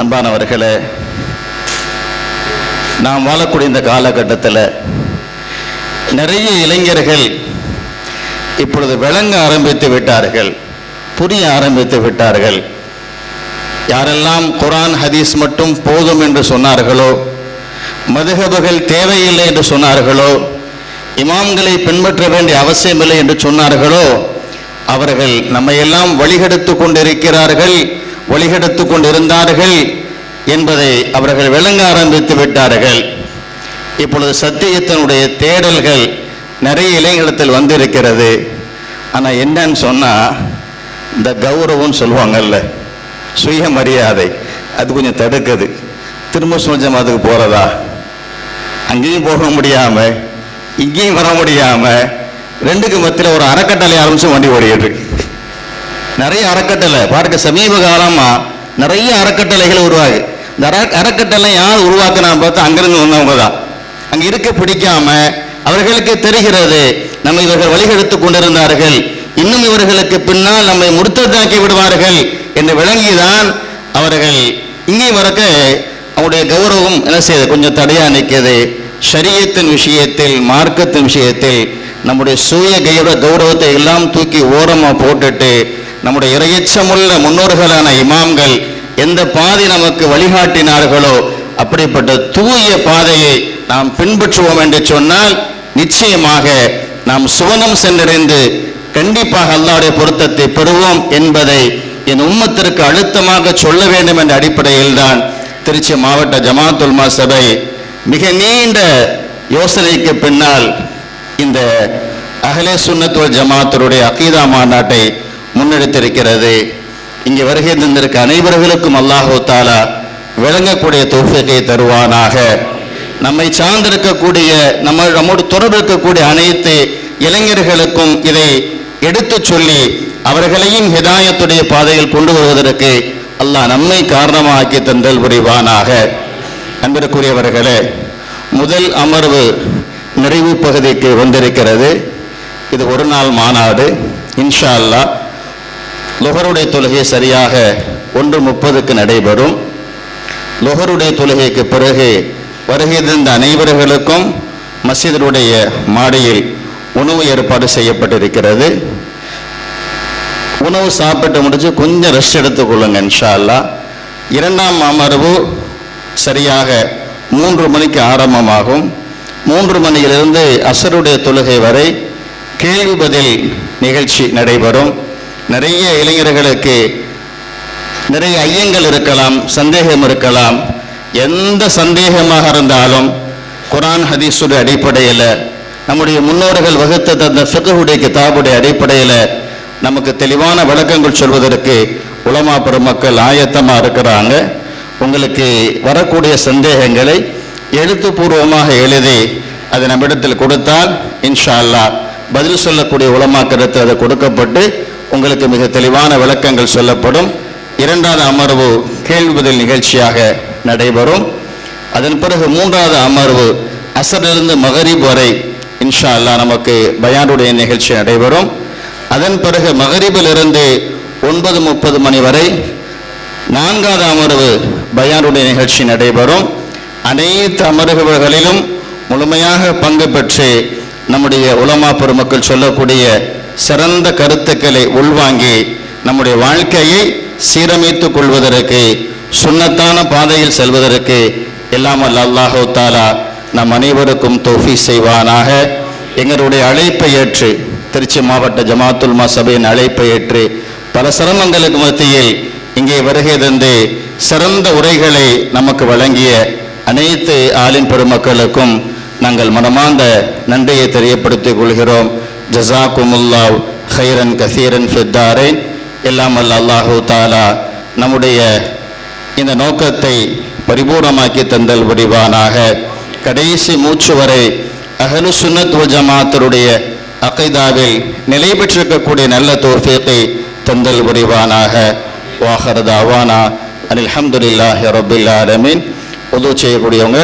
அன்பானவர்களே நாம் வாழக்கூடிய இந்த காலகட்டத்தில் நிறைய இளைஞர்கள் இப்பொழுது விளங்க ஆரம்பித்து விட்டார்கள் புரிய ஆரம்பித்து விட்டார்கள். யாரெல்லாம் குரான் ஹதீஸ் மட்டும் போதும் என்று சொன்னார்களோ மதுகபுகள் தேவையில்லை என்று சொன்னார்களோ இமாம்களை பின்பற்ற வேண்டிய அவசியமில்லை என்று சொன்னார்களோ அவர்கள் நம்மையெல்லாம் வழிகெடுத்து கொண்டிருக்கிறார்கள் வழிகெடுத்து கொண்டிருந்தார்கள் என்பதை அவர்கள் விளங்க ஆரம்பித்து விட்டார்கள். இப்பொழுது சத்தியத்தினுடைய தேடல்கள் நிறைய இளைஞரத்தில் வந்திருக்கிறது. ஆனால் என்னன்னு சொன்னால் இந்த கௌரவம்னு சொல்லுவாங்கல்ல சுயமரியாதை அது கொஞ்சம் தடுக்குது. திரும்ப சுஜமாத்துக்கு போகிறதா அங்கேயும் போக முடியாமல் இங்கேயும் வர முடியாமல் ரெண்டுக்கு மத்தியில் ஒரு அறக்கட்டளை ஆரம்பித்து வண்டி ஓடிட்டு நிறைய அறக்கட்டளை. பாருங்க சமீப காலமா நிறைய அறக்கட்டளைகள் உருவாகு. இந்த அற அறக்கட்டளை யார் உருவாக்கினா பார்த்தா அங்கிருந்து வந்தவங்க தான். அங்க இருக்க பிடிக்காம அவர்களுக்கு தெரிகிறது நம்ம இவர்கள் வழிகெடுத்து கொண்டிருந்தார்கள். இன்னும் இவர்களுக்கு பின்னால் நம்மை முடுத்ததாக்கி விடுவார்கள் என்று விளங்கிதான் அவர்கள் இங்கே வரக்க அவருடைய கௌரவம் என்ன செய்யுது கொஞ்சம் தடையா நிற்கிறது சரியத்தின் விஷயத்தில் மார்க்கத்தின் விஷயத்தில் நம்முடைய சுய கையோட கௌரவத்தை எல்லாம் தூக்கி ஓரமாக போட்டுட்டு நம்முடைய இறையச்சமுள்ள முன்னோர்களான இமாம்கள் எந்த பாதை நமக்கு வழிகாட்டினார்களோ அப்படிப்பட்ட தூய பாதையை நாம் பின்பற்றுவோம் என்று சொன்னால் நிச்சயமாக நாம் சுவனம் சென்றடைந்து கண்டிப்பாக அல்லாவுடைய பொருத்தத்தை பெறுவோம் என்பதை என் உம்மத்திற்கு அழுத்தமாக சொல்ல வேண்டும் என்ற அடிப்படையில் தான் திருச்சி மாவட்ட ஜமாத்துல்மா சபை மிக நீண்ட யோசனைக்கு பின்னால் இந்த அகலே சுன்னத்துவ ஜமாத்தருடைய அகீதா மாநாட்டை முன்னெடுத்திருக்கிறது. இங்கே வருகை தந்திருக்க அனைவர்களுக்கும் அல்லாஹோ தாலா விளங்கக்கூடிய தோஃபிகை தருவானாக. நம்மை சார்ந்திருக்கக்கூடிய நம்ம நம்மோடு தொடர்பு இருக்கக்கூடிய அனைத்து இளைஞர்களுக்கும் இதை எடுத்துச் சொல்லி அவர்களையும் ஹிதாயத்துடைய பாதையில் கொண்டு வருவதற்கு அல்லாஹ் நம்மை காரணமாக்கி தந்தல் புரிவானாக. அன்பிற்குரியவர்களே முதல் அமர்வு நிறைவு பகுதிக்கு வந்திருக்கிறது. இது ஒரு நாள் மாநாடு. இன்ஷா அல்லாஹ் லொஹருடைய தொழுகை சரியாக ஒன்று முப்பதுக்கு நடைபெறும். லொஹருடைய தொழுகைக்கு பிறகு வருகை தந்த அனைவர்களுக்கும் மஸ்ஜிதருடைய மாடியில் உணவு ஏற்பாடு செய்யப்பட்டிருக்கிறது. உணவு சாப்பிட்டு முடிச்சு கொஞ்சம் ரெஸ்ட் எடுத்துக்கொள்ளுங்க இன்ஷா அல்லாஹ் இரண்டாம் அமர்வு சரியாக மூன்று மணிக்கு ஆரம்பமாகும். மூன்று மணியிலிருந்து அசருடைய தொழுகை வரை கேள்வி பதில் நிகழ்ச்சி நடைபெறும். நிறைய இளைஞர்களுக்கு நிறைய ஐயங்கள் இருக்கலாம் சந்தேகம் இருக்கலாம். எந்த சந்தேகமாக இருந்தாலும் குரான் ஹதீஸுடைய அடிப்படையில் நம்முடைய முன்னோர்கள் வகுத்த தந்த ஃபிகஹுடைய கிதாபுடைய அடிப்படையில் நமக்கு தெளிவான விளக்கங்கள் சொல்வதற்கு உலமா பெருமக்கள் ஆயத்தமாக இருக்கிறாங்க. உங்களுக்கு வரக்கூடிய சந்தேகங்களை எழுத்துப்பூர்வமாக எழுதி அதை நம்மிடத்தில் கொடுத்தால் இன்ஷா அல்லாஹ் பதில் சொல்லக்கூடிய உலமாக்கரத்தில் அது கொடுக்கப்பட்டு உங்களுக்கு மிக தெளிவான விளக்கங்கள் சொல்லப்படும். இரண்டாவது அமர்வு கேள்வி பதில் நிகழ்ச்சியாக நடைபெறும். அதன் பிறகு மூன்றாவது அமர்வு அசரிலிருந்து மகரீப் வரை இன்ஷா அல்லாஹ் நமக்கு பயானுடைய நிகழ்ச்சி நடைபெறும். அதன் பிறகு மகரிபிலிருந்து ஒன்பது முப்பது மணி வரை நான்காவது அமர்வு பயானுடைய நிகழ்ச்சி நடைபெறும். அனைத்து அமர்வுகளிலும் முழுமையாக பங்கு பெற்று நம்முடைய உலமா பெருமக்கள் சொல்லக்கூடிய சிறந்த கருத்துக்களை உள்வாங்கி நம்முடைய வாழ்க்கையை சீரமைத்துக் கொள்வதற்கு சுண்ணத்தான பாதையில் செல்வதற்கு எல்லாம் வல்ல அல்லாஹு தாலா நம் அனைவருக்கும் தோஃபி செய்வானாக. எங்களுடைய அழைப்பை ஏற்று திருச்சி மாவட்ட ஜமாத்துல் மா சபையின் அழைப்பை ஏற்று பல சிரமங்களுக்கு மத்தியில் இங்கே வருகை தந்து சிறந்த உரைகளை நமக்கு வழங்கிய அனைத்து ஆளின் பெருமக்களுக்கும் நாங்கள் மனமார்ந்த நன்றியை தெரியப்படுத்திக் கொள்கிறோம். ஜசாக்குமுல்லாவ் ஹைரன் கசீரன் ஃபித்தாரேன் எல்லாம் அல்ல அல்லாஹு தாலா நம்முடைய இந்த நோக்கத்தை பரிபூர்ணமாக்கி தந்தல் புரிவானாக. கடைசி மூச்சு வரை அகலு சுன்னத் ஜமாத்தருடைய அகைதாவில் நிலை பெற்றிருக்கக்கூடிய நல்ல தோஃபியத்தை தந்தல் புரிவானாக. வாஹரதாவானா அனில் அஹமதுல்லாஹி ரபில் உதவு செய்யக்கூடியவங்க